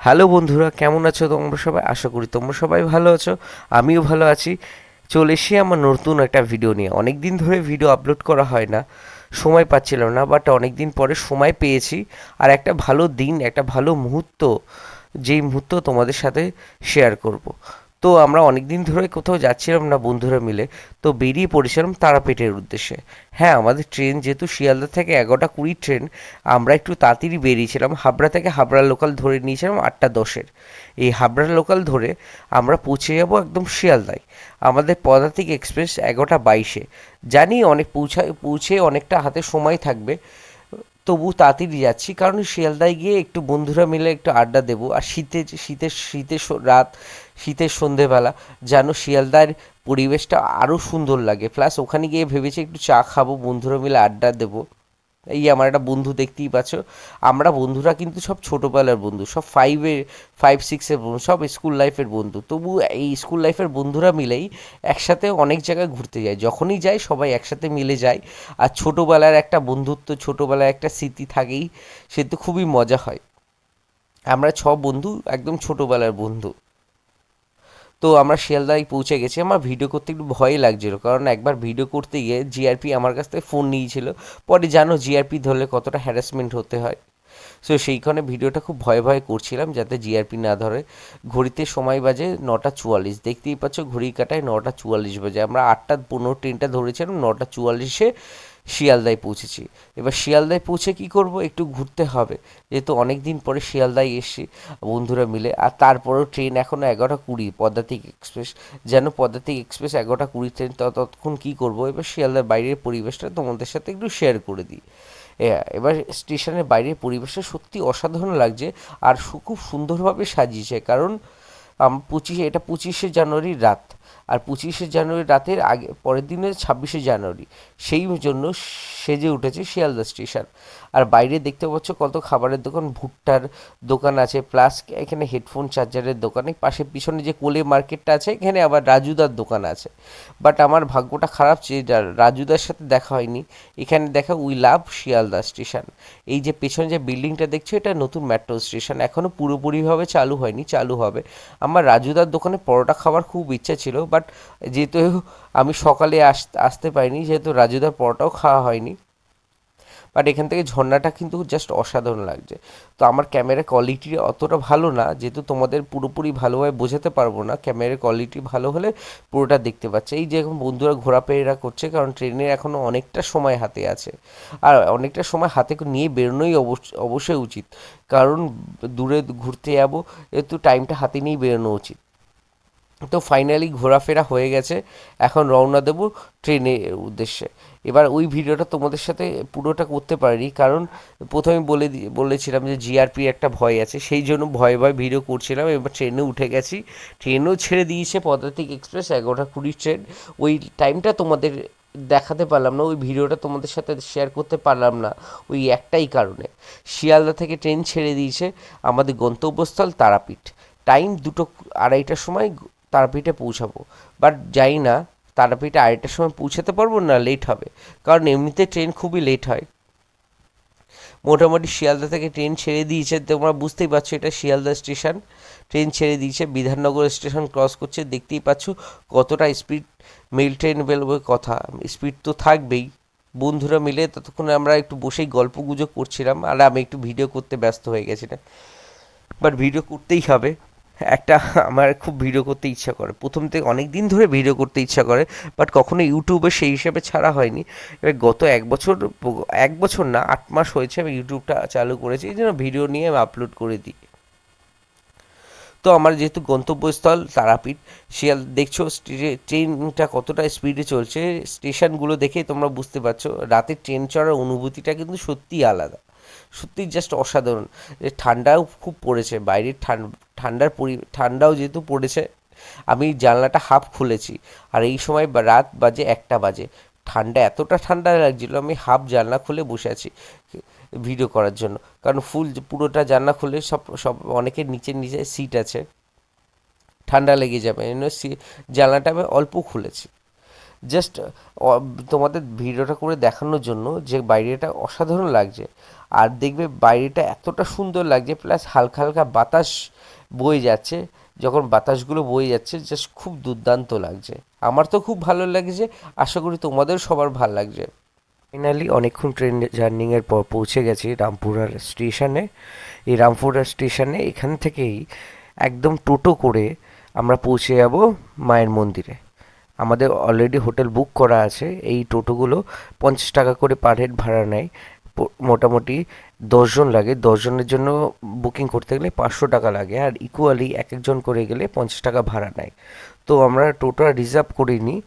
Hello বন্ধুরা, কেমন আছো তোমরা সবাই? আশা করি তোমরা সবাই ভালো আছো, আমিও ভালো আছি। চলে এসে আমার নতুন একটা ভিডিও নিয়ে। অনেক দিন ধরে ভিডিও আপলোড করা হয় না, সময় পাচ্ছিলাম না বাট অনেক দিন পরে সময় পেয়েছি। আর একটা ভালো দিন, একটা ভালো মুহূর্ত, যেই মুহূর্ত তোমাদের সাথে শেয়ার করব। তো আমরা অনেক দিন ধরে কোথাও যাচ্ছিলাম না বন্ধুরা মিলে, তো বেরিয়ে পড়েছিলাম তারাপীঠের উদ্দেশ্যে। হ্যাঁ আমাদের ট্রেন যেহেতু শিয়ালদা থেকে এগারোটা কুড়ি ট্রেন, আমরা একটু তাড়াতাড়ি বেরিয়েছিলাম। হাবড়া থেকে হাবড়া লোকাল ধরে নিয়েছিলাম আটটা দশের। এই হাবড়া লোকাল ধরে আমরা পৌঁছে যাব একদম শিয়ালদায়, আমাদের পদাতিক এক্সপ্রেস এগারোটা বাইশে। জানি অনেক পৌঁছায়, পৌঁছে অনেকটা হাতে সময় থাকবে তবু তাড়াতাড়ি যাচ্ছি, কারণ শিয়ালদায় গিয়ে একটু বন্ধুরা মিলে একটু আড্ডা দেবো। আর শীতে, শীতের শীতের রাত, শীতের সন্ধেবেলা যেন শিয়ালদার পরিবেশটা আরও সুন্দর লাগে। প্লাস ওখানে গিয়ে ভেবেছি একটু চা খাব, বন্ধুরা মিলে আড্ডা দেবো। এই আমার একটা বন্ধু দেখতেই পাচ্ছ। আমরা বন্ধুরা কিন্তু সব ছোটোবেলার বন্ধু, সব ফাইভের ফাইভ সিক্সের বন্ধু, সব স্কুল লাইফের বন্ধু। তবু এই স্কুল লাইফের বন্ধুরা মিলেই একসাথে অনেক জায়গায় ঘুরতে যায় যখনই যাই, সবাই একসাথে মিলে যায় আর ছোটোবেলার একটা বন্ধুত্ব, ছোটোবেলার একটা স্মৃতি থাকেই, সে তো খুবই মজা হয়। আমরা ছ বন্ধু, একদম ছোটোবেলার বন্ধু। তো আমরা শিয়ালদায় পৌঁছে গেছি। আমার ভিডিও করতে একটু ভয়ই লাগছিল। কারণ একবার ভিডিও করতে গিয়ে জিআরপি আমার কাছ থেকে ফোন নিয়েছিল। পরে জানো জিআরপি ধরলে কতটা হ্যারাসমেন্ট হতে হয়। সো সেইখানে ভিডিওটা খুব ভয়ে ভয়ে করছিলাম যাতে জিআরপি না ধরে। ঘড়িতে সময় বাজে নটা চুয়াল্লিশ। দেখতেই পাচ্ছ ঘড়ি কাটায় নটা চুয়াল্লিশ বাজে। আমরা আটটা পনেরো ট্রেনটা ধরেছিলাম, নটা চুয়াল্লিশে শিয়ালদায় পৌঁছেছি। এবার শিয়ালদায় পৌঁছে কি করব? একটু ঘুরতে হবে। যেহেতু অনেক দিন পরে শিয়ালদায় এসেছি বন্ধুরা মিলে। আর তারপরেও ট্রেন এখনও এগারোটা কুড়ি, পদাতিক এক্সপ্রেস। যেন পদাতিক এক্সপ্রেস এগারোটা কুড়ি ট্রেন, ততক্ষণ কী করব? এবার শিয়ালদার বাইরের পরিবেশটা তোমাদের সাথে একটু শেয়ার করে দিই। এবার স্টেশনের বাইরের পরিবেশটা সত্যি অসাধারণ লাগছে আর খুব সুন্দরভাবে সাজিয়েছে। কারণ পঁচিশে, এটা পঁচিশে জানুয়ারির রাত। আর পঁচিশে জানুয়ারি রাতের আগে, পরের দিনে ছাব্বিশে জানুয়ারি, সেই জন্য সেজে উঠেছে শিয়ালদা স্টেশন। আর বাইরে দেখতে পাচ্ছ কত খাবারের দোকান, ভুট্টার দোকান আছে, প্লাস এখানে হেডফোন চার্জারের দোকানে পাশে পিছনে যে কোলে মার্কেটটা আছে, এখানে আবার রাজুদার দোকান আছে। বাট আমার ভাগ্যটা খারাপ যে যা- রাজুদার সাথে দেখা হয়নি, এখানে দেখা উই লাভ শিয়ালদা স্টেশন। এই যে পেছনে যে বিল্ডিংটা দেখছ, এটা নতুন মেট্রো স্টেশন এখনও পুরোপুরিভাবে চালু হয়নি, চালু হবে। আমার রাজুদার দোকানে পরোটা খাওয়ার খুব ইচ্ছা ছিল বাট যেহেতু আমি সকালে আসতে আসতে পারিনি, যেহেতু রাজুদার পরোটাও খাওয়া হয়নি। বাট এখান থেকে ঝর্ণাটা কিন্তু জাস্ট অসাধারণ লাগছে। তো আমার ক্যামেরা কোয়ালিটি অতটা ভালো না, যেহেতু তোমাদের পুরোপুরি ভালোভাবে বোঝাতে পারব না ক্যামেরার কোয়ালিটি ভালো হলে পুরোটা দেখতে পাচ্ছে। এই যে এখন বন্ধুরা ঘোরাফেরা করছে, কারণ ট্রেনের এখনও অনেকটা সময় হাতে আছে। আর অনেকটা সময় হাতে নিয়ে বেরোনোই অবশ্য- অবশ্যই উচিত। কারণ দূরে ঘুরতে যাব, একটু টাইমটা হাতে নিয়েই বেরোনো উচিত। তো ফাইনালি ঘোরাফেরা হয়ে গেছে। এখন রওনা দেব ট্রেনের উদ্দেশ্যে। এবার ওই ভিডিওটা তোমাদের সাথে পুরোটা করতে পারিনি, কারণ প্রথমে বলে বলেছিলাম যে জিআরপি একটা ভয় আছে, সেই জন্য ভয়ে ভয়ে ভিডিও করছিলাম। এবার ট্রেনে উঠে গেছি। ট্রেনও ছেড়ে দিয়েছে পদাতিক এক্সপ্রেস এগারোটা কুড়ি ট্রেন। ওই টাইমটা তোমাদের দেখাতে পারলাম না, ওই ভিডিওটা তোমাদের সাথে শেয়ার করতে পারলাম না ওই একটাই কারণে। শিয়ালদা থেকে ট্রেন ছেড়ে দিয়েছে আমাদের গন্তব্যস্থল তারাপীঠ। টাইম দুটো আড়াইটার সময় তারাপীঠে পৌঁছাবো। বাট যাই না, তারাপীঠে আড়াইটার সময় পৌঁছাতে পারব না লেট হবে? কারণ এমনিতে ট্রেন খুবই লেট হয়। মোটামুটি শিয়ালদা থেকে ট্রেন ছেড়ে দিয়েছে, তোমরা বুঝতেই পারছ, এটা শিয়ালদা স্টেশন ট্রেন ছেড়ে দিয়েছে, বিধাননগর স্টেশন ক্রস করছে, দেখতেই পাচ্ছ কতটা স্পিড মেল ট্রেন বেরোবে কথা। স্পিড তো থাকবেই। বন্ধুরা মিলে ততক্ষণে আমরা একটু বসেই গল্প গুজব করছিলাম, আর আমি একটু ভিডিও করতে ব্যস্ত হয়ে গেছিলাম। বাট ভিডিও করতেই হবে। একটা আমার খুব ভিডিও করতে ইচ্ছা করে। প্রথম থেকে অনেক দিন ধরে ভিডিও করতে ইচ্ছা করে বাট কখনো ইউটিউবে সেই হিসাবে ছাড়া হয়নি। এবার গত এক বছর এক বছর না, আট মাস হয়েছে আমি ইউটিউবটা চালু করেছি, এই জন্য ভিডিও নিয়ে আমি আপলোড করে দিই। তো আমার যেহেতু গন্তব্যস্থল তারাপীঠ, শিয়াল দেখছ ট্রেনটা কতটা স্পিডে চলছে, স্টেশনগুলো দেখে তোমরা বুঝতে পারছ রাতে ট্রেন চড়ার অনুভূতিটা কিন্তু সত্যিই আলাদা। সত্যি জাস্ট অসাধারণ। ঠান্ডাও খুব পড়েছে, বাইরের ঠান- ঠান্ডার পরি, ঠান্ডাও যেহেতু পড়েছে, আমি জানলাটা হাফ খুলেছি। আর এই সময় রাত বাজে একটা বাজে। ঠান্ডা, এতটা ঠান্ডা লাগছিল, আমি হাফ জানলা খুলে বসে আছি ভিডিও করার জন্য। কারণ ফুল পুরোটা জানলা খুলে সব সব অনেকের নিচে নিচে সিট আছে। ঠান্ডা লেগে যাবে, এই জন্য জানলাটা আমি অল্প খুলেছি। জাস্ট তোমাদের ভিডিওটা করে দেখানোর জন্য যে বাইরেটা অসাধারণ লাগছে। আর দেখবে বাইরেটা এতটা সুন্দর লাগছে প্লাস হালকা হালকা বাতাস বয়ে যাচ্ছে, যখন বাতাসগুলো বয়ে যাচ্ছে জাস্ট খুব দুর্দান্ত লাগছে। আমার তো খুব ভালো লাগছে, আশা করি তোমাদের সবার ভালো লাগছে। ফাইনালি অনেকক্ষণ ট্রেন জার্নিংয়ের পর পৌঁছে গেছি রামপুরার স্টেশনে এই রামপুরহাট স্টেশনে এখান থেকেই একদম টোটো করে আমরা পৌঁছে যাব মায়ের মন্দিরে। আমাদের অলরেডি হোটেল বুক করা আছে, এই টোটোগুলো পঞ্চাশ টাকা করে পার হেড ভাড়া নেয়। মোটামুটি দশজন লাগে। দশজনের জন্য বুকিং করতে গেলে পাঁচশো টাকা লাগে আর ইকুয়ালি এক একজন করে গেলে পঞ্চাশ টাকা ভাড়া নেয়। তো আমরা টোটো রিজার্ভ করিনি।